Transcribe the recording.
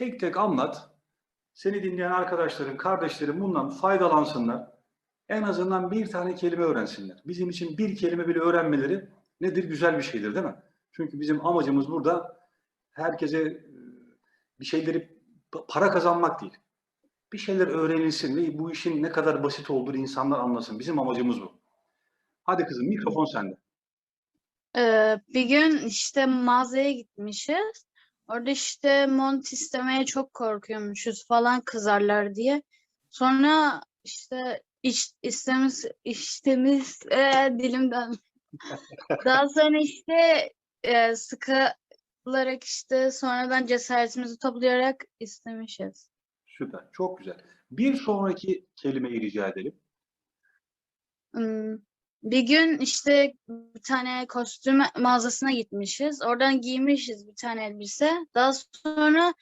tek tek anlat. Seni dinleyen arkadaşların, kardeşlerin bundan faydalansınlar. En azından bir tane kelime öğrensinler. Bizim için bir kelime bile öğrenmeleri nedir? Güzel bir şeydir değil mi? Çünkü bizim amacımız burada herkese e, bir şeyleri pa- para kazanmak değil. Bir şeyler öğrenilsin ve bu işin ne kadar basit olduğunu insanlar anlasın. Bizim amacımız bu. Hadi kızım mikrofon sende. Ee, bir gün işte mağazaya gitmişiz. Orada işte mont istemeye çok korkuyormuşuz falan kızarlar diye. Sonra işte iş, istemiz istemiz ee, dilimden. Daha sonra işte e, sıkılarak işte sonradan cesaretimizi toplayarak istemişiz. Süper. Çok güzel. Bir sonraki kelimeyi rica edelim. Hmm, Bir gün işte bir tane kostüm mağazasına gitmişiz. Oradan giymişiz bir tane elbise. Daha sonra